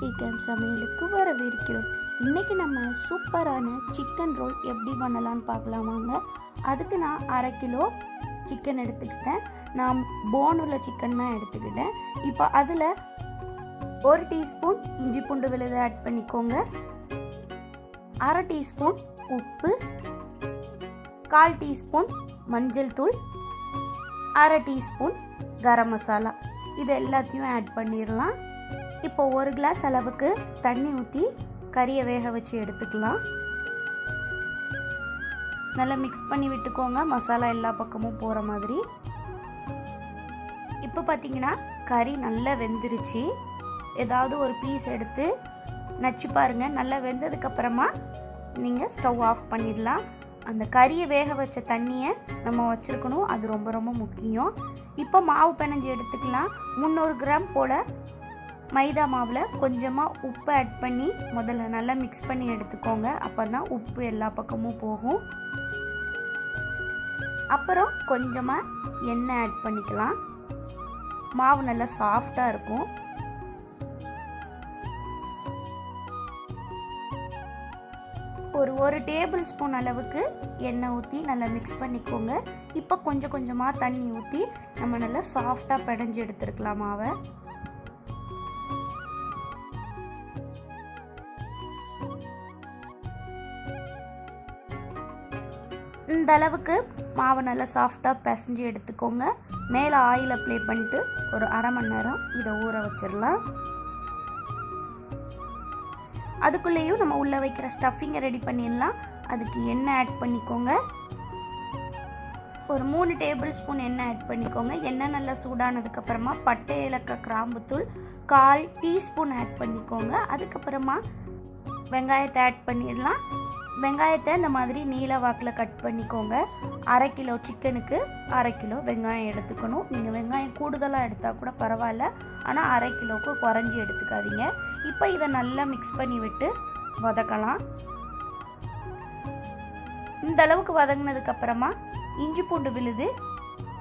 டிகேம் சமையலுக்கு வரவேற்கிறோம். இன்றைக்கி நம்ம சூப்பரான சிக்கன் ரோல் எப்படி பண்ணலான்னு பார்க்கலாம் வாங்க. அதுக்கு நான் அரை கிலோ சிக்கன் எடுத்துக்கிட்டேன். நான் போனுள்ள சிக்கன் தான் எடுத்துக்கிட்டேன். இப்போ அதில் ஒரு டீஸ்பூன் இஞ்சி பூண்டு விழுதை ஆட் பண்ணிக்கோங்க. அரை டீஸ்பூன் உப்பு கால் டீஸ்பூன் மஞ்சள் தூள் அரை டீஸ்பூன் கரம் மசாலா. இது எல்லாத்தையும் ஆட் பண்ணிடலாம். இப்போ ஒரு கிளாஸ் அளவுக்கு தண்ணி ஊற்றி கறியை வேக வச்சு எடுத்துக்கலாம். நல்லா மிக்ஸ் பண்ணி விட்டுக்கோங்க. மசாலா எல்லா பக்கமும் போகிற மாதிரி. இப்போ பார்த்தீங்கன்னா கறி நல்லா வெந்துருச்சு. ஏதாவது ஒரு பீஸ் எடுத்து நச்சு பாருங்கள் நல்லா வெந்ததுக்கப்புறமா நீங்கள் ஸ்டவ் ஆஃப் பண்ணிடலாம். அந்த கறியை வேக வச்ச தண்ணியை நம்ம வச்சுருக்கணும். அது ரொம்ப ரொம்ப முக்கியம். இப்போ மாவு பிணைஞ்சு எடுத்துக்கலாம். முந்நூறு கிராம் போல் மைதா மாவில் கொஞ்சமாக உப்பு ஆட் பண்ணி முதல்ல நல்லா மிக்ஸ் பண்ணி எடுத்துக்கோங்க. அப்போ தான் உப்பு எல்லா பக்கமும் போகும். அப்புறம் கொஞ்சமாக எண்ணெய் ஆட் பண்ணிக்கலாம். மாவு நல்லா சாஃப்டாக இருக்கும். ஒரு ஒரு டேபிள் ஸ்பூன் அளவுக்கு எண்ணெய் ஊற்றி நல்லா மிக்ஸ் பண்ணிக்கோங்க. இப்போ கொஞ்சம் கொஞ்சமாக தண்ணி ஊற்றி நம்ம நல்லா சாஃப்டாக பிடைஞ்சு எடுத்துருக்கலாம் மாவை. இந்த அளவுக்கு மாவை நல்லா சாஃப்டாக பிசைஞ்சு எடுத்துக்கோங்க. மேலே ஆயில் அப்ளை பண்ணிட்டு ஒரு அரை மணி நேரம் இதை ஊற வச்சிடலாம். அதுக்குள்ளேயும் நம்ம உள்ளே வைக்கிற ஸ்டஃபிங்கை ரெடி பண்ணிடலாம். அதுக்கு எண்ணெய் ஆட் பண்ணிக்கோங்க. ஒரு மூணு டேபிள் ஸ்பூன் எண்ணெய் ஆட் பண்ணிக்கோங்க. எண்ணெய் நல்லா சூடானதுக்கப்புறமா பட்டை இலக்க கிராம்புத்தூள் கால் டீஸ்பூன் ஆட் பண்ணிக்கோங்க. அதுக்கப்புறமா வெங்காயத்தை ஆட் பண்ணிடலாம். வெங்காயத்தை இந்த மாதிரி நீல வாக்கில் கட் பண்ணிக்கோங்க. அரை கிலோ சிக்கனுக்கு அரை கிலோ வெங்காயம் எடுத்துக்கணும். நீங்கள் வெங்காயம் கூடுதலாக எடுத்தால் கூட பரவாயில்ல. ஆனால் அரை கிலோவுக்கு குறைஞ்சி எடுத்துக்காதீங்க. இப்போ இதை நல்லா மிக்ஸ் பண்ணி விட்டு வதக்கலாம். இந்த அளவுக்கு வதங்கினதுக்கப்புறமா இஞ்சி பூண்டு விழுது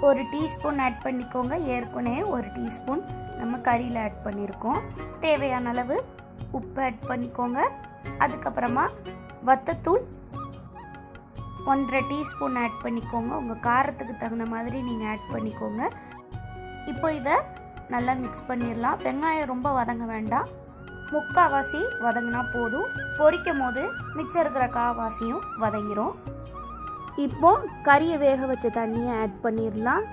ஒரு டீஸ்பூன் ஆட் பண்ணிக்கோங்க. ஏற்கனவே ஒரு டீஸ்பூன் நம்ம கறியில் ஆட் பண்ணியிருக்கோம் தேவையான அளவு உப்பு ஆட் பண்ணிக்கோங்க. அதுக்கப்புறமா வத்தத்தூள் ஒன்றரை டீஸ்பூன் ஆட் பண்ணிக்கோங்க. உங்கள் காரத்துக்கு தகுந்த மாதிரி நீங்கள் ஆட் பண்ணிக்கோங்க. இப்போ இதை நல்லா மிக்ஸ் பண்ணிடலாம் வெங்காயம் ரொம்ப வதங்க வேண்டாம். முக்கால்வாசி வதங்கினா போதும். பொரிக்கும் போது மிச்சம் இருக்கிற காவாசியும் வதங்கிரும். இப்போ கறியை வேக வச்ச தண்ணியை ஆட் பண்ணிடலாம்.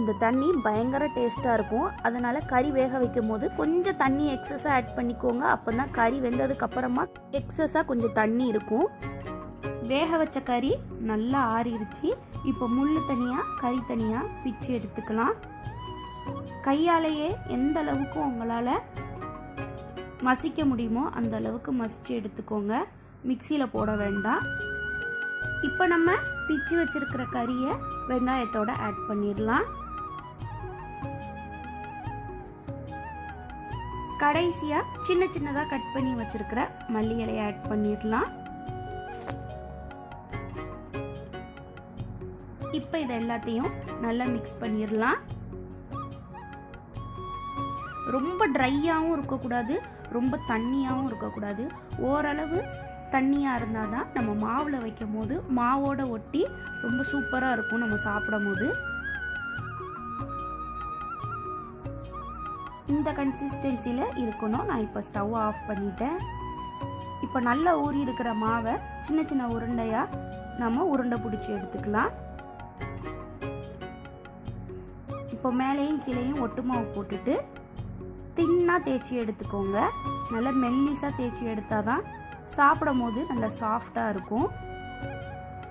இந்த தண்ணி பயங்கர டேஸ்ட்டாக இருக்கும். அதனால் கறி வேக வைக்கும் போது கொஞ்சம் தண்ணி எக்ஸஸாக ஆட் பண்ணிக்கோங்க. அப்போ தான் கறி வெந்ததுக்கப்புறமா எக்ஸஸாக கொஞ்சம் தண்ணி இருக்கும். வேக வச்ச கறி நல்லா ஆறிடுச்சு இப்போ முள் தனியாக கறி தனியாக பிச்சு எடுத்துக்கலாம். கையாலேயே எந்த அளவுக்கு உங்களால் மசிக்க முடியுமோ அந்த அளவுக்கு மசித்து எடுத்துக்கோங்க. மிக்சியில் போட வேண்டாம். இப்போ நம்ம பிச்சு வச்சுருக்கிற கறியை வெங்காயத்தோடு ஆட் பண்ணிடலாம் கடைசியாக சின்ன சின்னதாக கட் பண்ணி வச்சுருக்கிற மல்லி இலையை ஆட் பண்ணிடலாம் இப்போ இதை எல்லாத்தையும் நல்லா மிக்ஸ் பண்ணிடலாம் ரொம்ப ட்ரையாகவும் இருக்கக்கூடாது ரொம்ப தண்ணியாகவும் இருக்கக்கூடாது. ஓரளவு தண்ணியாக இருந்தால் தான் நம்ம மாவில் வைக்கும் போது மாவோட ஒட்டி ரொம்ப சூப்பராக இருக்கும் நம்ம சாப்பிடும் போது இந்த கன்சிஸ்டன்சியில் இருக்கணும். நான் இப்போ ஸ்டவ் ஆஃப் பண்ணிட்டேன். இப்போ நல்லா ஊறி இருக்கிற மாவை சின்ன சின்ன உருண்டையாக நம்ம உருண்டை பிடிச்சி எடுத்துக்கலாம். இப்போ மேலேயும் கீழேயும் ஒட்டு மாவு போட்டுட்டு தின்னாக தேய்ச்சி எடுத்துக்கோங்க. நல்லா மெல்லிஸாக தேய்ச்சி எடுத்தால் தான் சாப்பிடும் போது நல்லா சாஃப்டாக இருக்கும்.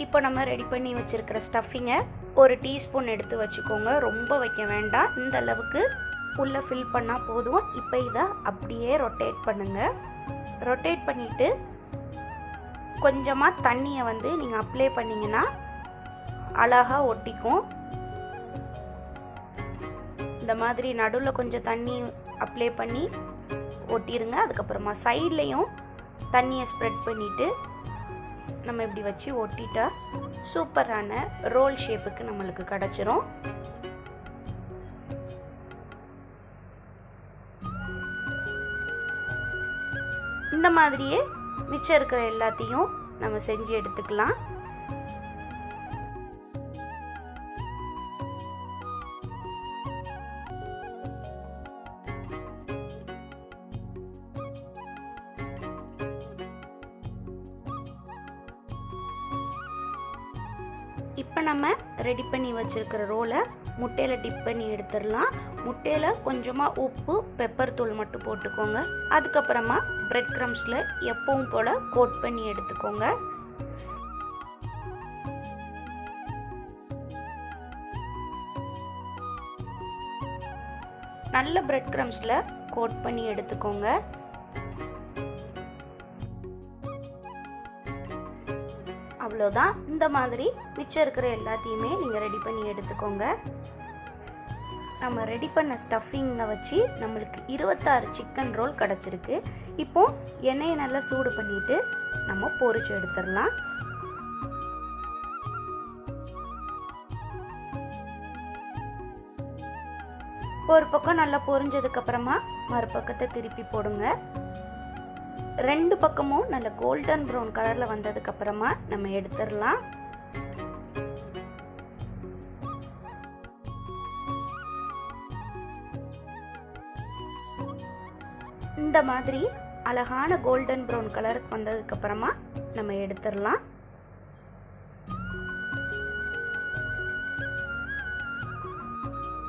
இப்போ நம்ம ரெடி பண்ணி வச்சுருக்கிற ஸ்டஃபிங்கை ஒரு டீஸ்பூன் எடுத்து வச்சுக்கோங்க. ரொம்ப வைக்க வேண்டாம். இந்த அளவுக்கு உள்ளே ஃபில் பண்ணால் போதும். இப்போ இதை அப்படியே ரொட்டேட் பண்ணுங்கள் ரொட்டேட் பண்ணிவிட்டு கொஞ்சமாக தண்ணியை வந்து நீங்கள் அப்ளை பண்ணிங்கன்னா அழகாக ஒட்டிக்கும். இந்த மாதிரி நடுவில் கொஞ்சம் தண்ணி அப்ளை பண்ணி ஒட்டிடுங்க அதுக்கப்புறமா சைட்லேயும் தண்ணியை ஸ்ப்ரெட் பண்ணிவிட்டு நம்ம இப்படி வச்சு ஒட்டிட்டா சூப்பரான ரோல் ஷேப்புக்கு நம்மளுக்கு கிடச்சிரும். இந்த மாதிரியே மிச்சம் இருக்கிற எல்லாத்தையும் நம்ம செஞ்சு எடுத்துக்கலாம். நம்ம ரெடி பண்ணி வச்சுருக்கிற ரோலை முட்டையில் டிப் பண்ணி எடுத்துடலாம். முட்டையில் கொஞ்சமாக உப்பு பெப்பர் தூள் மட்டும் போட்டுக்கோங்க. அதுக்கப்புறமா பிரெட் க்ரம்ஸில் எப்பவும் போல் கோட் பண்ணி எடுத்துக்கோங்க. நல்ல பிரெட் க்ரம்ஸில் கோட் பண்ணி எடுத்துக்கோங்க. அவ்வளோதான். இந்த மாதிரி மிச்சம் இருக்கிற எல்லாத்தையுமே நீங்கள் ரெடி பண்ணி எடுத்துக்கோங்க. நம்ம ரெடி பண்ண ஸ்டஃபிங்கை வச்சு நம்மளுக்கு இருபத்தாறு சிக்கன் ரோல் கிடச்சிருக்கு. இப்போ எண்ணெயை நல்லா சூடு பண்ணிட்டு நம்ம பொறிச்சு எடுத்துடலாம். ஒரு பக்கம் நல்லா பொரிஞ்சதுக்கப்புறமா மறுபக்கத்தை திருப்பி போடுங்க. ரெண்டு பக்கமும் நல்ல கோல்டன் ப்ரௌன் கலரில் வந்ததுக்கு அப்புறமா நம்ம எடுத்துடலாம். இந்த மாதிரி அழகான கோல்டன் ப்ரௌன் கலருக்கு வந்ததுக்கு அப்புறமா நம்ம எடுத்துடலாம்.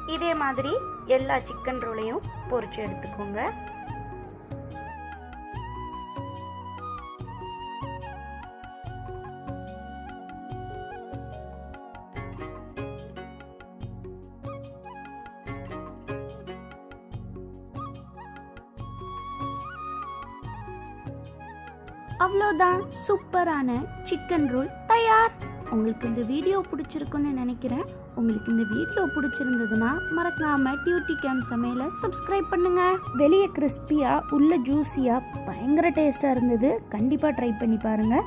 இதே மாதிரி எல்லா சிக்கன் ரோலையும் பொறிச்சு எடுத்துக்கோங்க. அவ்வளோதான். சூப்பரான சிக்கன் ரோல் தயார். உங்களுக்கு இந்த வீடியோ பிடிச்சிருக்குன்னு நினைக்கிறேன். உங்களுக்கு இந்த வீடியோ பிடிச்சிருந்ததுன்னா மறக்காம டியூட்டி கேம் சமையலை சப்ஸ்கிரைப் பண்ணுங்க. வெளியே கிறிஸ்பியாக உள்ள ஜூஸியாக பயங்கர டேஸ்ட்டாக இருந்தது. கண்டிப்பாக ட்ரை பண்ணி பாருங்க.